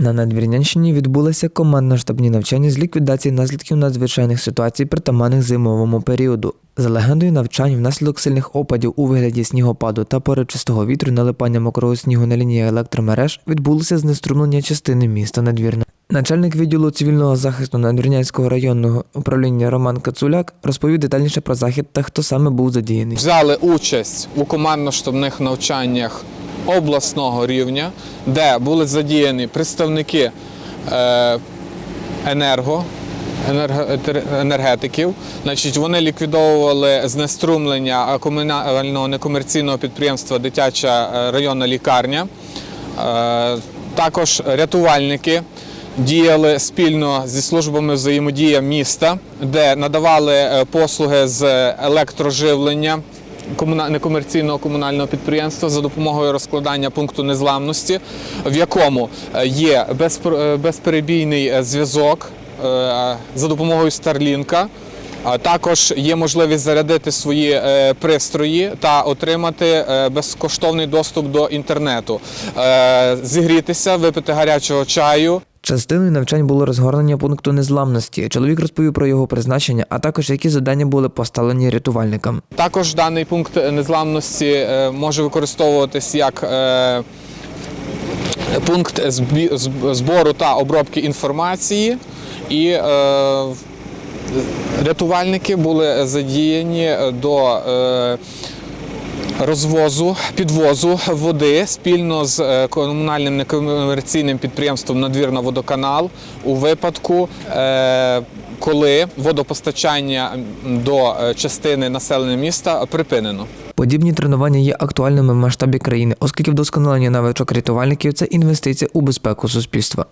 На Надвірнянщині відбулося командно-штабні навчання з ліквідації наслідків надзвичайних ситуацій, притаманних зимовому періоду. За легендою навчань, внаслідок сильних опадів у вигляді снігопаду та поривчастого вітру налипання мокрого снігу на лінії електромереж відбулося знеструмлення частини міста Надвірна. Начальник відділу цивільного захисту Надвірнянського районного управління Роман Кацуляк розповів детальніше про захід та хто саме був задіяний. взяли участь у командно-штабних навчаннях обласного рівня, де були задіяні представники е, енерго. енергетиків, значить, вони ліквідовували знеструмлення комунального некомерційного підприємства Дитяча е, районна лікарня. Е, Також рятувальники діяли спільно зі службами взаємодія міста, де надавали послуги з електроживлення некомерційного комунального підприємства за допомогою розкладання пункту незламності, в якому е, є е, безперебійний е, зв'язок за допомогою Старлінка. Також є можливість зарядити свої пристрої та отримати безкоштовний доступ до інтернету, зігрітися, випити гарячого чаю. Частиною навчань було розгорнення пункту незламності. Чоловік розповів про його призначення, а також які завдання були поставлені рятувальникам. Також даний пункт незламності е, може використовуватись як е, пункт збору та обробки інформації, і е, рятувальники були задіяні до розвозу, підвозу води спільно з е, комунальним некомерційним підприємством Надвірна водоканал у випадку, е, коли водопостачання до е, частини населення міста припинено. Подібні тренування є актуальними в масштабі країни, оскільки вдосконалення навичок рятувальників це інвестиція у безпеку суспільства.